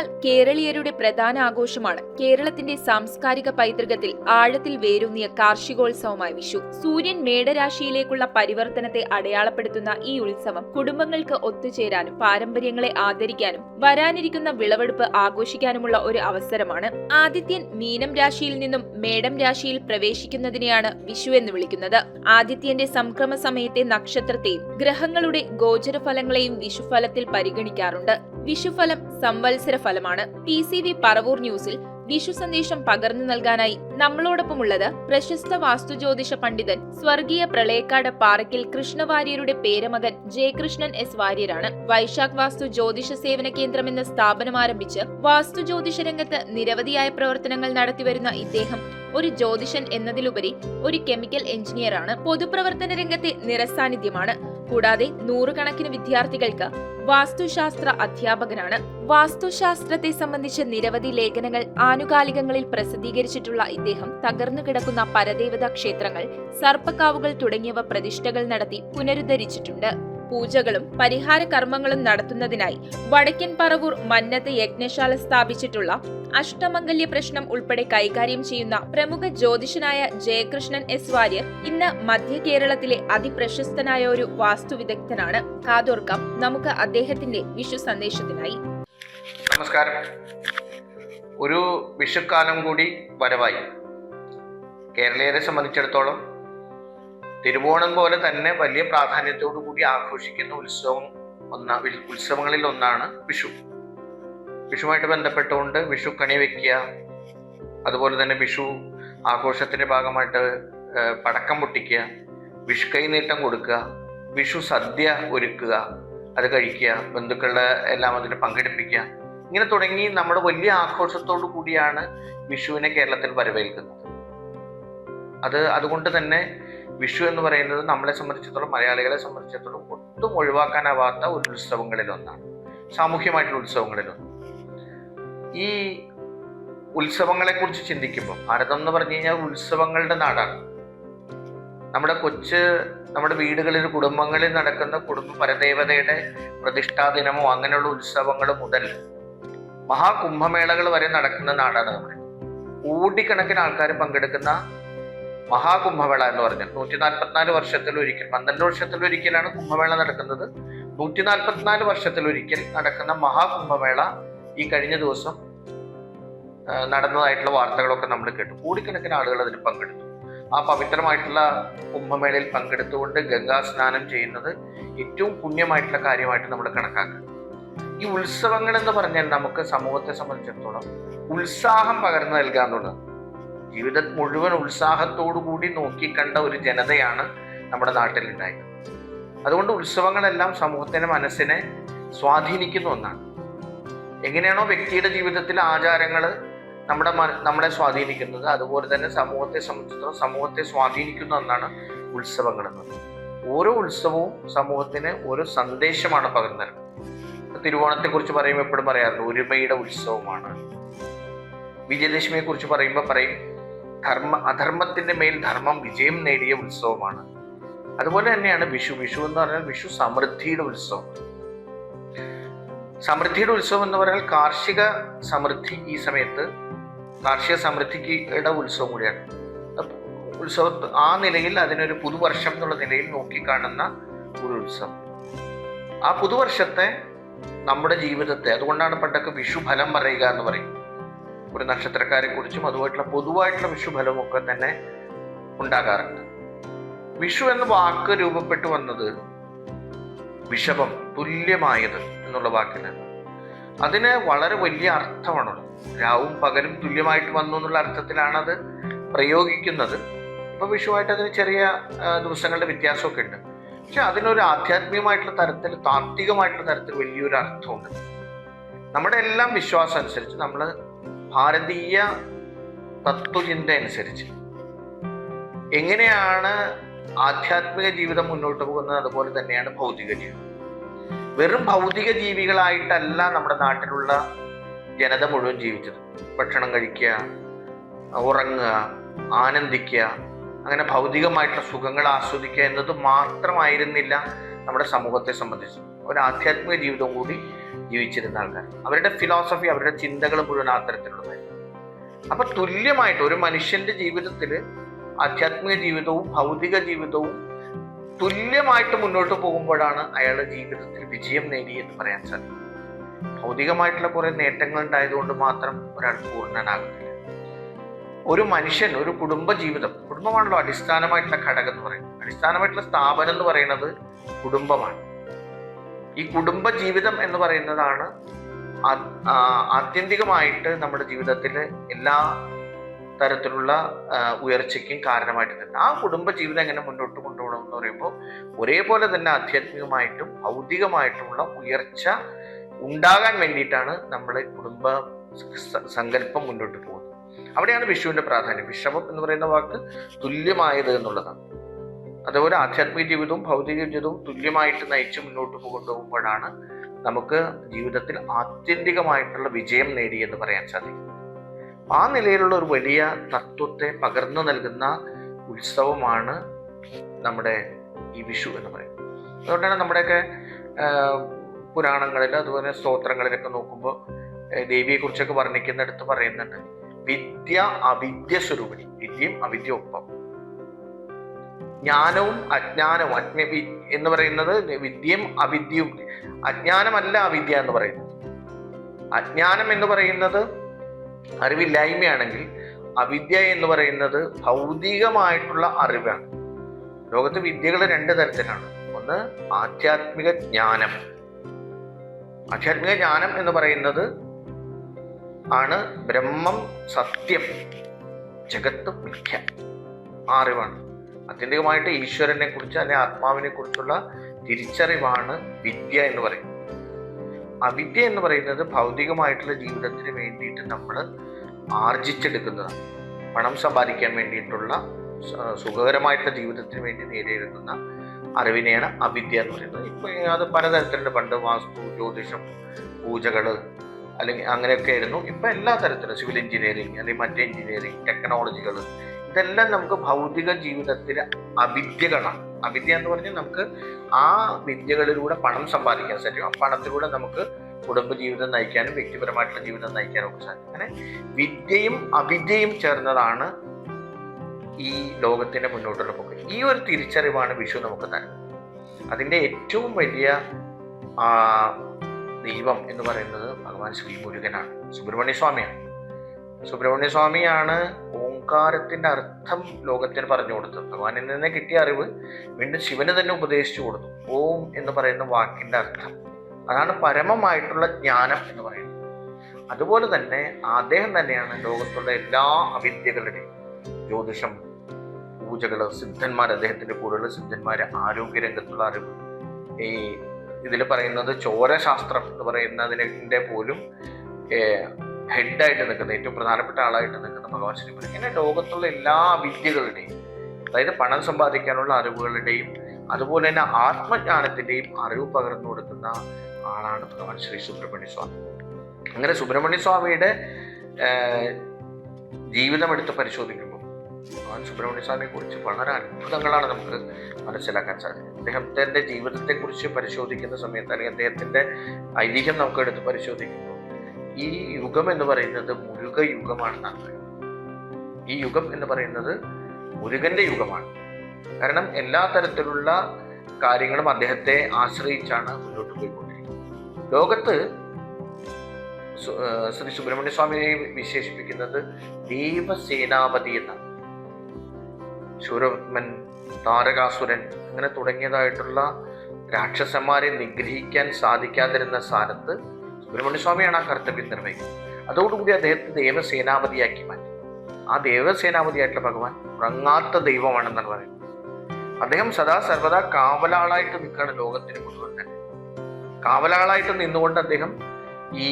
കഴിഞ്ഞാൽ കേരളീയരുടെ പ്രധാന ആഘോഷമാണ് കേരളത്തിന്റെ സാംസ്കാരിക പൈതൃകത്തിൽ ആഴത്തിൽ വേരൂന്നിയ കാർഷികോത്സവമായി വിഷു. സൂര്യൻ മേടരാശിയിലേക്കുള്ള പരിവർത്തനത്തെ അടയാളപ്പെടുത്തുന്ന ഈ ഉത്സവം കുടുംബങ്ങൾക്ക് ഒത്തുചേരാനും പാരമ്പര്യങ്ങളെ ആദരിക്കാനും വരാനിരിക്കുന്ന വിളവെടുപ്പ് ആഘോഷിക്കാനുമുള്ള ഒരു അവസരമാണ്. ആദിത്യൻ മീനം രാശിയിൽ നിന്നും മേടം രാശിയിൽ പ്രവേശിക്കുന്നതിനെയാണ് വിഷു എന്ന് വിളിക്കുന്നത്. ആദിത്യന്റെ സംക്രമ സമയത്തെ നക്ഷത്രത്തെയും ഗ്രഹങ്ങളുടെ ഗോചരഫലങ്ങളെയും വിഷുഫലത്തിൽ പരിഗണിക്കാറുണ്ട്. വിഷുഫലം സംവത്സര ഫലമാണ് പി സി വി പറവൂർ ന്യൂസിൽ വിഷു സന്ദേശം പകർന്നു നൽകാനായി നമ്മളോടൊപ്പമുള്ളത് പ്രശസ്ത വാസ്തുജ്യോതിഷ പണ്ഡിതൻ സ്വർഗീയ പ്രളയക്കാട് പാറയ്ക്കൽ കൃഷ്ണവാര്യരുടെ പേരമകൻ ജയകൃഷ്ണൻ എസ് വാര്യരാണ്. വൈശാഖ് വാസ്തു ജ്യോതിഷ സേവന കേന്ദ്രം എന്ന സ്ഥാപനം ആരംഭിച്ച് വാസ്തു ജ്യോതിഷ രംഗത്ത് നിരവധിയായ പ്രവർത്തനങ്ങൾ നടത്തിവരുന്ന ഇദ്ദേഹം ഒരു ജ്യോതിഷൻ എന്നതിലുപരി ഒരു കെമിക്കൽ എഞ്ചിനീയറാണ്. പൊതുപ്രവർത്തന രംഗത്തെ നിറസാന്നിധ്യമാണ്. കൂടാതെ നൂറുകണക്കിന് വിദ്യാർത്ഥികൾക്ക് വാസ്തുശാസ്ത്ര അധ്യാപകനാണ്. വാസ്തുശാസ്ത്രത്തെ സംബന്ധിച്ച് നിരവധി ലേഖനങ്ങൾ ആനുകാലികങ്ങളിൽ പ്രസിദ്ധീകരിച്ചിട്ടുള്ള ഇദ്ദേഹം തകർന്നു കിടക്കുന്ന പരദേവതാ ക്ഷേത്രങ്ങൾ സർപ്പക്കാവുകൾ തുടങ്ങിയവ പ്രതിഷ്ഠകൾ നടത്തി പുനരുദ്ധരിച്ചിട്ടുണ്ട്. പൂജകളും പരിഹാര കർമ്മങ്ങളും നടത്തുന്നതിനായി വടക്കൻ പറവൂർ മന്നത്ത് യജ്ഞശാല സ്ഥാപിച്ചിട്ടുള്ള അഷ്ടമംഗല്യ പ്രശ്നം ഉൾപ്പെടെ കൈകാര്യം ചെയ്യുന്ന പ്രമുഖ ജ്യോതിഷനായ ജയകൃഷ്ണൻ എസ് വാര്യർ ഇന്ന് മധ്യ കേരളത്തിലെ അതിപ്രശസ്തനായ ഒരു വാസ്തുവിദഗ്ധനാണ്. കാതോർക്കാം. നമുക്ക് അദ്ദേഹത്തിന്റെ വിഷു സന്ദേശത്തിനായി. നമസ്കാരം. ഒരു വിഷുക്കാലം കൂടി വരവായി. കേരളീയരെ സംബന്ധിച്ചിടത്തോളം തിരുവോണം പോലെ തന്നെ വലിയ പ്രാധാന്യത്തോടു കൂടി ആഘോഷിക്കുന്ന ഉത്സവം ഒന്ന ഉത്സവങ്ങളിൽ ഒന്നാണ് വിഷു. വിഷുമായിട്ട് ബന്ധപ്പെട്ടുകൊണ്ട് വിഷു കണി വെക്കുക അതുപോലെ തന്നെ വിഷു ആഘോഷത്തിന്റെ ഭാഗമായിട്ട് പടക്കം പൊട്ടിക്കുക വിഷു കൈനീട്ടം കൊടുക്കുക വിഷു സദ്യ ഒരുക്കുക അത് കഴിക്കുക ബന്ധുക്കളുടെ എല്ലാം അതിന് പങ്കെടുപ്പിക്കുക ഇങ്ങനെ തുടങ്ങി നമ്മുടെ വലിയ ആഘോഷത്തോടു കൂടിയാണ് വിഷുവിനെ കേരളത്തിൽ വരവേൽക്കുന്നത്. അത് അതുകൊണ്ട് തന്നെ വിഷു എന്ന് പറയുന്നത് നമ്മളെ സംബന്ധിച്ചിടത്തോളം മലയാളികളെ സംബന്ധിച്ചിടത്തോളം ഒട്ടും ഒഴിവാക്കാനാവാത്ത ഒരു ഉത്സവങ്ങളിൽ ഒന്നാണ് സാമൂഹ്യമായിട്ടുള്ള ഉത്സവങ്ങളിൽ ഒന്ന് ഈ ഉത്സവങ്ങളെ കുറിച്ച് ചിന്തിക്കുമ്പോൾ ഭാരതം എന്ന് പറഞ്ഞു കഴിഞ്ഞാൽ ഉത്സവങ്ങളുടെ നാടാണ്. നമ്മുടെ കൊച്ച് നമ്മുടെ വീടുകളിൽ കുടുംബങ്ങളിൽ നടക്കുന്ന കുടുംബ പരദേവതയുടെ പ്രതിഷ്ഠാ ദിനമോ അങ്ങനെയുള്ള ഉത്സവങ്ങൾ മുതൽ മഹാകുംഭമേളകൾ വരെ നടക്കുന്ന നാടാണ് നമ്മുടെ. കോടിക്കണക്കിന് ആൾക്കാർ പങ്കെടുക്കുന്ന മഹാകുംഭമേള എന്ന് പറഞ്ഞാൽ നൂറ്റി നാൽപ്പത്തിനാല് വർഷത്തിൽ ഒരിക്കൽ പന്ത്രണ്ട് വർഷത്തിൽ ഒരിക്കലാണ് കുംഭമേള നടക്കുന്നത്. നൂറ്റി നാൽപ്പത്തിനാല് വർഷത്തിൽ ഒരിക്കൽ നടക്കുന്ന മഹാകുംഭമേള ഈ കഴിഞ്ഞ ദിവസം നടന്നതായിട്ടുള്ള വാർത്തകളൊക്കെ നമ്മൾ കേട്ടു. കോടിക്കണക്കിന് ആളുകൾ അതിൽ പങ്കെടുത്തു. ആ പവിത്രമായിട്ടുള്ള കുംഭമേളയിൽ പങ്കെടുത്തുകൊണ്ട് ഗംഗാ സ്നാനം ചെയ്യുന്നത് ഏറ്റവും പുണ്യമായിട്ടുള്ള കാര്യമായിട്ട് നമ്മൾ കണക്കാക്കുക ഈ ഉത്സവങ്ങൾ എന്ന് പറഞ്ഞാൽ നമുക്ക് സമൂഹത്തെ സംബന്ധിച്ചിടത്തോളം ഉത്സാഹം പകർന്നു നൽകുക എന്നുള്ളത് ജീവിതം മുഴുവൻ ഉത്സാഹത്തോടു കൂടി നോക്കിക്കണ്ട ഒരു ജനതയാണ് നമ്മുടെ നാട്ടിൽ ഉണ്ടായത് അതുകൊണ്ട് ഉത്സവങ്ങളെല്ലാം സമൂഹത്തിന്റെ മനസ്സിനെ സ്വാധീനിക്കുന്ന ഒന്നാണ്. എങ്ങനെയാണോ വ്യക്തിയുടെ ജീവിതത്തിൽ ആചാരങ്ങൾ നമ്മുടെ നമ്മളെ സ്വാധീനിക്കുന്നത് അതുപോലെ തന്നെ സമൂഹത്തെ സംബന്ധിച്ചിടത്തോളം സമൂഹത്തെ സ്വാധീനിക്കുന്ന ഒന്നാണ് ഉത്സവങ്ങൾ എന്നത് ഓരോ ഉത്സവവും സമൂഹത്തിന് ഓരോ സന്ദേശമാണ് പകർന്നു നൽകുന്നത്. തിരുവോണത്തെ കുറിച്ച് പറയുമ്പോൾ എപ്പോഴും പറയാറുണ്ട് ഒരുമയുടെ ഉത്സവമാണ്. വിജയദശമിയെ കുറിച്ച് പറയുമ്പോൾ പറയും ധർമ്മ അധർമ്മത്തിന്റെ മേൽ ധർമ്മം വിജയം നേടിയ ഉത്സവമാണ്. അതുപോലെ തന്നെയാണ് വിഷു. വിഷു എന്ന് പറഞ്ഞാൽ വിഷു സമൃദ്ധിയുടെ ഉത്സവം. സമൃദ്ധിയുടെ ഉത്സവം എന്ന് പറഞ്ഞാൽ കാർഷിക സമൃദ്ധി ഈ സമയത്ത് കാർഷിക സമൃദ്ധിയുടെ ഉത്സവം കൂടിയാണ്. ഉത്സവ ആ നിലയിൽ അതിനൊരു പുതുവർഷം എന്നുള്ള നിലയിൽ നോക്കിക്കാണുന്ന ഒരു ഉത്സവം. ആ പുതുവർഷത്തെ നമ്മുടെ ജീവിതത്തെ അതുകൊണ്ടാണ് പണ്ടൊക്കെ വിഷു ഫലം പറയുക എന്ന് പറയും. ഒരു നക്ഷത്രക്കാരെ കുറിച്ചും അതുമായിട്ടുള്ള പൊതുവായിട്ടുള്ള വിഷു ഫലമൊക്കെ തന്നെ ഉണ്ടാകാറുണ്ട്. വിഷു എന്ന വാക്ക് രൂപപ്പെട്ടു വന്നത് വിഷഭം തുല്യമായത് എന്നുള്ള വാക്കിനാണ്. അതിന് വളരെ വലിയ അർത്ഥമാണുള്ളത് രാവും പകലും തുല്യമായിട്ട് വന്നു എന്നുള്ള അർത്ഥത്തിലാണ് അത് പ്രയോഗിക്കുന്നത്. ഇപ്പൊ വിഷുവായിട്ട് അതിന് ചെറിയ ദിവസങ്ങളുടെ വ്യത്യാസമൊക്കെ ഉണ്ട്. പക്ഷെ അതിനൊരു ആധ്യാത്മികമായിട്ടുള്ള തരത്തിൽ താത്വികമായിട്ടുള്ള തരത്തിൽ വലിയൊരു അർത്ഥമുണ്ട്. നമ്മുടെ എല്ലാം വിശ്വാസം അനുസരിച്ച് നമ്മൾ ഭാരതീയ തത്വചിന്ത അനുസരിച്ച് എങ്ങനെയാണ് ആധ്യാത്മിക ജീവിതം മുന്നോട്ട് പോകുന്നത് അതുപോലെ തന്നെയാണ് ഭൗതിക ജീവിതം. വെറും ഭൗതിക ജീവികളായിട്ടല്ല നമ്മുടെ നാട്ടിലുള്ള ജനത മുഴുവൻ ജീവിച്ചത്. ഭക്ഷണം കഴിക്കുക ഉറങ്ങുക ആനന്ദിക്കുക അങ്ങനെ ഭൗതികമായിട്ടുള്ള സുഖങ്ങൾ ആസ്വദിക്കുക എന്നത് മാത്രമായിരുന്നില്ല നമ്മുടെ സമൂഹത്തെ സംബന്ധിച്ച്. ഒരു ആധ്യാത്മിക ജീവിതവും കൂടി ജീവിച്ചിരുന്ന ആൾക്കാർ. അവരുടെ ഫിലോസഫി അവരുടെ ചിന്തകൾ മുഴുവൻ ആ തരത്തിലുള്ളതായിരുന്നു അപ്പൊ തുല്യമായിട്ട് ഒരു മനുഷ്യന്റെ ജീവിതത്തിൽ ആധ്യാത്മിക ജീവിതവും ഭൗതിക ജീവിതവും തുല്യമായിട്ട് മുന്നോട്ട് പോകുമ്പോഴാണ് അയാളുടെ ജീവിതത്തിൽ വിജയം നേടി എന്ന് പറയാൻ സാധിക്കും. ഭൗതികമായിട്ടുള്ള കുറെ നേട്ടങ്ങൾ ഉണ്ടായതുകൊണ്ട് മാത്രം ഒരാൾ പൂർണനാകുന്നില്ല. ഒരു മനുഷ്യൻ ഒരു കുടുംബ ജീവിതം കുടുംബമാണല്ലോ അടിസ്ഥാനമായിട്ടുള്ള ഘടകം എന്ന് പറയുന്നത്. അടിസ്ഥാനമായിട്ടുള്ള സ്ഥാപനം എന്ന് പറയുന്നത് കുടുംബമാണ്. ഈ കുടുംബ ജീവിതം എന്ന് പറയുന്നതാണ് ആത്യന്തികമായിട്ട് നമ്മുടെ ജീവിതത്തിൽ എല്ലാ തരത്തിലുള്ള ഉയർച്ചയ്ക്കും കാരണമായിട്ട് തന്നെ ആ കുടുംബ ജീവിതം എങ്ങനെ മുന്നോട്ട് കൊണ്ടുപോകണം എന്ന് പറയുമ്പോൾ ഒരേപോലെ തന്നെ ആധ്യാത്മികമായിട്ടും ഭൗതികമായിട്ടുമുള്ള ഉയർച്ച ഉണ്ടാകാൻ വേണ്ടിയിട്ടാണ് നമ്മൾ കുടുംബ സങ്കല്പം മുന്നോട്ട് പോകുന്നത്. അവിടെയാണ് വിഷുവിന്റെ പ്രാധാന്യം. വിഷമം എന്ന് പറയുന്ന വാക്ക് തുല്യമായത് എന്നുള്ളതാണ്. അതുപോലെ ആധ്യാത്മിക ജീവിതവും ഭൗതിക ജീവിതവും തുല്യമായിട്ട് നയിച്ച് മുന്നോട്ട് കൊണ്ടുപോകുമ്പോഴാണ് നമുക്ക് ജീവിതത്തിൽ ആത്യന്തികമായിട്ടുള്ള വിജയം നേടിയെന്ന് പറയാൻ സാധിക്കും. ആ നിലയിലുള്ള ഒരു വലിയ തത്വത്തെ പകർന്നു നൽകുന്ന ഉത്സവമാണ് നമ്മുടെ ഈ വിഷു എന്ന് പറയുന്നത്. അതുകൊണ്ടാണ് നമ്മുടെയൊക്കെ പുരാണങ്ങളിൽ അതുപോലെ സ്തോത്രങ്ങളിലൊക്കെ നോക്കുമ്പോൾ ദേവിയെക്കുറിച്ചൊക്കെ വർണിക്കുന്നിടത്ത് പറയുന്നുണ്ട് വിദ്യ അവിദ്യ സ്വരൂപിണി വിദ്യയും അവിദ്യ ഒപ്പം. ജ്ഞാനവും അജ്ഞാനവും. അജ്ഞ എന്ന് പറയുന്നത് വിദ്യയും അവിദ്യയും. അജ്ഞാനമല്ല അവിദ്യ എന്ന് പറയുന്നത്. അജ്ഞാനം എന്ന് പറയുന്നത് അറിവില്ലായ്മയാണെങ്കിൽ അവിദ്യ എന്ന് പറയുന്നത് ഭൗതികമായിട്ടുള്ള അറിവാണ്. ലോകത്ത് വിദ്യകൾ രണ്ട് തരത്തിലാണ്. ഒന്ന് ആധ്യാത്മിക ജ്ഞാനം. ആധ്യാത്മിക ജ്ഞാനം എന്ന് പറയുന്നത് ആണ് ബ്രഹ്മം സത്യം ജഗത്ത് മിഥ്യ. അറിവാണ്. ആത്യന്തികമായിട്ട് ഈശ്വരനെ കുറിച്ച് അല്ലെ ആത്മാവിനെ കുറിച്ചുള്ള തിരിച്ചറിവാണ് വിദ്യ എന്ന് പറയുന്നത്. അവിദ്യ എന്ന് പറയുന്നത് ഭൗതികമായിട്ടുള്ള ജീവിതത്തിന് വേണ്ടിയിട്ട് നമ്മൾ ആർജിച്ചെടുക്കുന്നതാണ്. പണം സമ്പാദിക്കാൻ വേണ്ടിയിട്ടുള്ള സുഖകരമായിട്ടുള്ള ജീവിതത്തിന് വേണ്ടി നേടിയെടുക്കുന്ന അറിവിനെയാണ് അവിദ്യ എന്ന് പറയുന്നത്. ഇപ്പൊ അത് പലതരത്തിലുണ്ട്. പണ്ട് വാസ്തു ജ്യോതിഷം പൂജകൾ അല്ലെങ്കിൽ അങ്ങനെയൊക്കെ ആയിരുന്നു. ഇപ്പൊ എല്ലാ തരത്തിലും സിവിൽ എഞ്ചിനീയറിംഗ് അല്ലെങ്കിൽ മറ്റേ എഞ്ചിനീയറിംഗ് ടെക്നോളജികൾ ഇതെല്ലാം നമുക്ക് ഭൗതിക ജീവിതത്തിലെ അവിദ്യകളാണ്. അവിദ്യ എന്ന് പറഞ്ഞാൽ നമുക്ക് ആ വിദ്യകളിലൂടെ പണം സമ്പാദിക്കാൻ സാധിക്കും. ആ പണത്തിലൂടെ നമുക്ക് കുടുംബ ജീവിതം നയിക്കാനും വ്യക്തിപരമായിട്ടുള്ള ജീവിതം നയിക്കാനും ഒക്കെ സാധിക്കും. അങ്ങനെ വിദ്യയും അവിദ്യയും ചേർന്നതാണ് ഈ ലോകത്തിന്റെ മുന്നോട്ടുള്ള പോക്ക്. ഈ ഒരു തിരിച്ചറിവാണ് വിഷു നമുക്ക് തരുന്നത്. അതിന്റെ ഏറ്റവും വലിയ ആ, ദൈവം എന്ന് പറയുന്നത് ഭഗവാൻ ശ്രീ മുരുകനാണ്. സുബ്രഹ്മണ്യ സ്വാമിയാണ് സുബ്രഹ്മണ്യ സ്വാമിയാണ് ഓങ്കാരത്തിന്റെ അർത്ഥം ലോകത്തിന് പറഞ്ഞു കൊടുത്തു. ഭഗവാനിൽ നിന്ന് കിട്ടിയ അറിവ് വീണ്ടും ശിവന് തന്നെ ഉപദേശിച്ചു കൊടുത്തു. ഓം എന്ന് പറയുന്ന വാക്കിന്റെ അർത്ഥം. അതാണ് പരമമായിട്ടുള്ള ജ്ഞാനം എന്ന് പറയുന്നത്. അതുപോലെ തന്നെ അദ്ദേഹം തന്നെയാണ് ലോകത്തുള്ള എല്ലാ അവിദ്യകളുടെയും ജ്യോതിഷം പൂജകൾ സിദ്ധന്മാർ അദ്ദേഹത്തിന്റെ കൂടെയുള്ള സിദ്ധന്മാര് ആരോഗ്യരംഗത്തുള്ള അറിവ്. ഈ ഇതിൽ പറയുന്നത് ചോരശാസ്ത്രം എന്ന് പറയുന്നതിന്റെ പോലും ഹെഡായിട്ട് നിൽക്കുന്ന ഏറ്റവും പ്രധാനപ്പെട്ട ആളായിട്ട് നിൽക്കുന്ന ഭഗവാൻ ശ്രീ മുരുകൻ. ഇങ്ങനെ ലോകത്തുള്ള എല്ലാ വിദ്യകളുടെയും അതായത് പണം സമ്പാദിക്കാനുള്ള അറിവുകളുടെയും അതുപോലെ തന്നെ ആത്മജ്ഞാനത്തിന്റെയും അറിവ് പകർന്നു കൊടുക്കുന്ന ആളാണ് ഭഗവാൻ ശ്രീ സുബ്രഹ്മണ്യ സ്വാമി അങ്ങനെ സുബ്രഹ്മണ്യ സ്വാമിയുടെ ജീവിതം എടുത്ത് പരിശോധിക്കുമ്പോൾ ഭഗവാൻ സുബ്രഹ്മണ്യ സ്വാമിയെ കുറിച്ച് വളരെ അത്ഭുതങ്ങളാണ് നമുക്ക് മനസ്സിലാക്കാൻ സാധിക്കും അദ്ദേഹത്തിന്റെ ജീവിതത്തെ കുറിച്ച് പരിശോധിക്കുന്ന സമയത്ത് അല്ലെങ്കിൽ അദ്ദേഹത്തിന്റെ ഐതിഹ്യം നമുക്ക് എടുത്ത് പരിശോധിക്കുമ്പോൾ ഈ യുഗം എന്ന് പറയുന്നത് മുരുക യുഗമാണെന്നാണ് ഈ യുഗം എന്ന് പറയുന്നത് മുരുകന്റെ യുഗമാണ്. കാരണം എല്ലാ തരത്തിലുള്ള കാര്യങ്ങളും അദ്ദേഹത്തെ ആശ്രയിച്ചാണ് മുന്നോട്ട് പോയിക്കൊണ്ടിരിക്കുന്നത്. ലോകത്ത് ശ്രീ സുബ്രഹ്മണ്യ സ്വാമിയെ വിശേഷിപ്പിക്കുന്നത് ദേവസേനാപതി എന്നാണ്. ശൂരപത്മൻ താരകാസുരൻ അങ്ങനെ തുടങ്ങിയതായിട്ടുള്ള രാക്ഷസന്മാരെ നിഗ്രഹിക്കാൻ സാധിക്കാതിരുന്ന സ്ഥാനത്ത് സുബ്രഹ്മണ്യ സ്വാമിയാണ് ആ കർത്തവ്യം നിർവഹിക്കുന്നത്. അതോടുകൂടി അദ്ദേഹത്തെ ദേവസേനാപതിയാക്കി മാറ്റി. ആ ദേവസേനാപതിയായിട്ടുള്ള ഭഗവാൻ ഉറങ്ങാത്ത ദൈവമാണെന്നാണ് പറയുന്നത്. അദ്ദേഹം സദാ സർവദാ കാവലാളായിട്ട് നിൽക്കുകയാണ് ലോകത്തിന് മുഴുവൻ തന്നെ. കാവലാളായിട്ട് നിന്നുകൊണ്ട് അദ്ദേഹം ഈ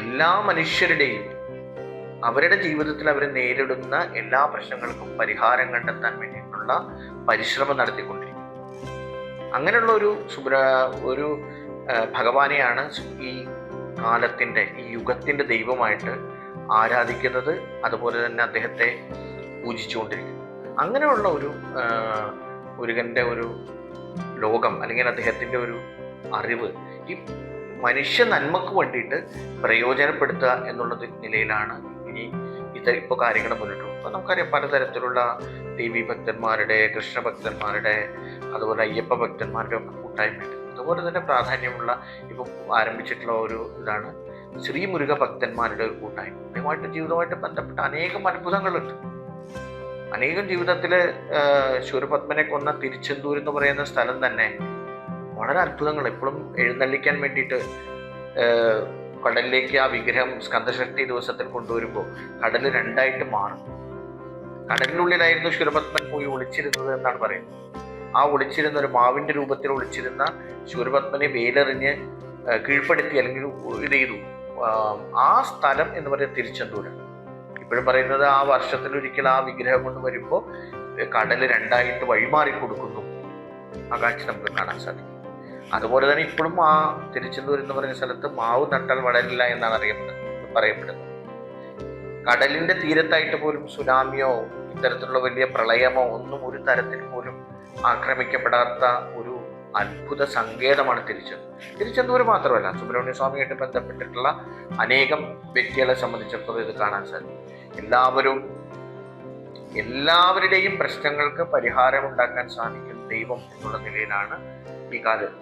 എല്ലാ മനുഷ്യരുടെയും അവരുടെ ജീവിതത്തിൽ അവർ നേരിടുന്ന എല്ലാ പ്രശ്നങ്ങൾക്കും പരിഹാരം കണ്ടെത്താൻ വേണ്ടിയിട്ടുള്ള പരിശ്രമം നടത്തിക്കൊണ്ടിരിക്കും അങ്ങനെയുള്ള ഒരു സുബ്ര ഒരു ഭഗവാനെയാണ് ഈ കാലത്തിന്റെ ഈ യുഗത്തിന്റെ ദൈവമായിട്ട് ആരാധിക്കുന്നത് അതുപോലെ തന്നെ അദ്ദേഹത്തെ പൂജിച്ചുകൊണ്ടിരിക്കുന്നു അങ്ങനെയുള്ള ഒരു മുരുകന്റെ ഒരു ലോകം അല്ലെങ്കിൽ അദ്ദേഹത്തിന്റെ ഒരു അറിവ് ഈ മനുഷ്യ നന്മക്ക് വേണ്ടിയിട്ട് പ്രയോജനപ്പെടുത്തുക എന്നുള്ളത് നിലയിലാണ് ഇനി ഇത് ഇപ്പോൾ കാര്യങ്ങൾ മുന്നിട്ടു അപ്പോൾ നമുക്കറിയാം പലതരത്തിലുള്ള ദേവി ഭക്തന്മാരുടെ കൃഷ്ണഭക്തന്മാരുടെ അതുപോലെ അയ്യപ്പ ഭക്തന്മാരുടെ ഒക്കെ കൂട്ടായ്മയുണ്ട്. അതുപോലെ തന്നെ പ്രാധാന്യമുള്ള ഇപ്പം ആരംഭിച്ചിട്ടുള്ള ഒരു ഇതാണ് ശ്രീമുരുക ഭക്തന്മാരുടെ ഒരു കൂട്ടായ്മ. അതുമായിട്ട് ജീവിതമായിട്ട് ബന്ധപ്പെട്ട അനേകം അത്ഭുതങ്ങളുണ്ട്. അനേകം ജീവിതത്തിൽ ശൂരപത്മനെ കൊന്ന തിരിച്ചെന്തൂർ എന്ന് പറയുന്ന സ്ഥലം തന്നെ വളരെ അത്ഭുതങ്ങൾ എപ്പോഴും എഴുന്നള്ളിക്കാൻ വേണ്ടിയിട്ട് കടലിലേക്ക് ആ വിഗ്രഹം സ്കന്ധശക്തി ദിവസത്തിൽ കൊണ്ടുവരുമ്പോൾ കടൽ രണ്ടായിട്ട് മാറും. കടലിനുള്ളിലായിരുന്നു ശൂരപത്മൻ പോയി ഒളിച്ചിരുന്നത് എന്നാണ് പറയുന്നത്. ആ ഒളിച്ചിരുന്ന ഒരു മാവിന്റെ രൂപത്തിൽ ഒളിച്ചിരുന്ന ശൂരപത്മനെ വേലെറിഞ്ഞ് കീഴ്പ്പെടുത്തി അല്ലെങ്കിൽ ഇത് ചെയ്തു. ആ സ്ഥലം എന്ന് പറയുന്നത് തിരുച്ചെന്തൂരാണ്. ഇപ്പോഴും പറയുന്നത് ആ വർഷത്തിൽ ഒരിക്കൽ ആ വിഗ്രഹം കൊണ്ട് വരുമ്പോൾ കടൽ രണ്ടായിട്ട് വഴിമാറി കൊടുക്കുന്നു. ആ കാഴ്ച നമുക്ക് കാണാൻ സാധിക്കും. അതുപോലെ തന്നെ ഇപ്പോഴും ആ തിരുച്ചെന്തൂർ എന്ന് പറയുന്ന സ്ഥലത്ത് മാവ് നട്ടാൽ വളരില്ല എന്നാണ് അറിയപ്പെടുന്നത് പറയപ്പെടുന്നത്. കടലിന്റെ തീരത്തായിട്ട് പോലും സുനാമിയോ ഇത്തരത്തിലുള്ള വലിയ പ്രളയമോ ഒന്നും ഒരു തരത്തിൽ പോലും ആക്രമിക്കപ്പെടാത്ത ഒരു അത്ഭുത സങ്കേതമാണ് തിരിച്ചത് തിരിച്ചെന്തൂര് മാത്രമല്ല സുബ്രഹ്മണ്യ സ്വാമിയായിട്ട് ബന്ധപ്പെട്ടിട്ടുള്ള അനേകം വ്യക്തികളെ സംബന്ധിച്ചിടത്തോളം ഇത് കാണാൻ സാധിക്കും. എല്ലാവരും എല്ലാവരുടെയും പ്രശ്നങ്ങൾക്ക് പരിഹാരം ഉണ്ടാക്കാൻ സാധിക്കും ദൈവം എന്നുള്ള നിലയിലാണ് ഈ കാലം.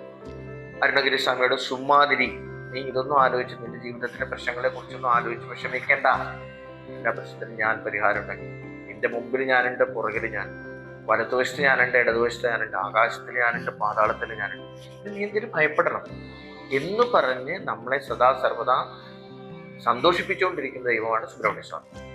അരുണഗിരി സ്വാമിയുടെ സുമ്മാതിരി നീ ഇതൊന്നും ആലോചിച്ച് നിന്റെ ജീവിതത്തിലെ പ്രശ്നങ്ങളെ കുറിച്ചൊന്നും ആലോചിച്ച് വിഷമിക്കേണ്ട. എല്ലാ പ്രശ്നത്തിനും ഞാൻ പരിഹാരം ഉണ്ടാക്കി. മുമ്പിൽ ഞാനുണ്ട് പുറകിൽ ഞാൻ വലതുവശത്ത് ഞാനുണ്ട് ഇടതുവശത്ത് ഞാനുണ്ട് ആകാശത്തിൽ ഞാനുണ്ട് പാതാളത്തിൽ ഞാനുണ്ട് ഇത് നീ എന്തിനും ഭയപ്പെടണം. എന്ന് പറഞ്ഞ് നമ്മളെ സദാ സർവദാ സന്തോഷിപ്പിച്ചുകൊണ്ടിരിക്കുന്ന ദൈവമാണ് സുബ്രഹ്മണ്യ സ്വാമി.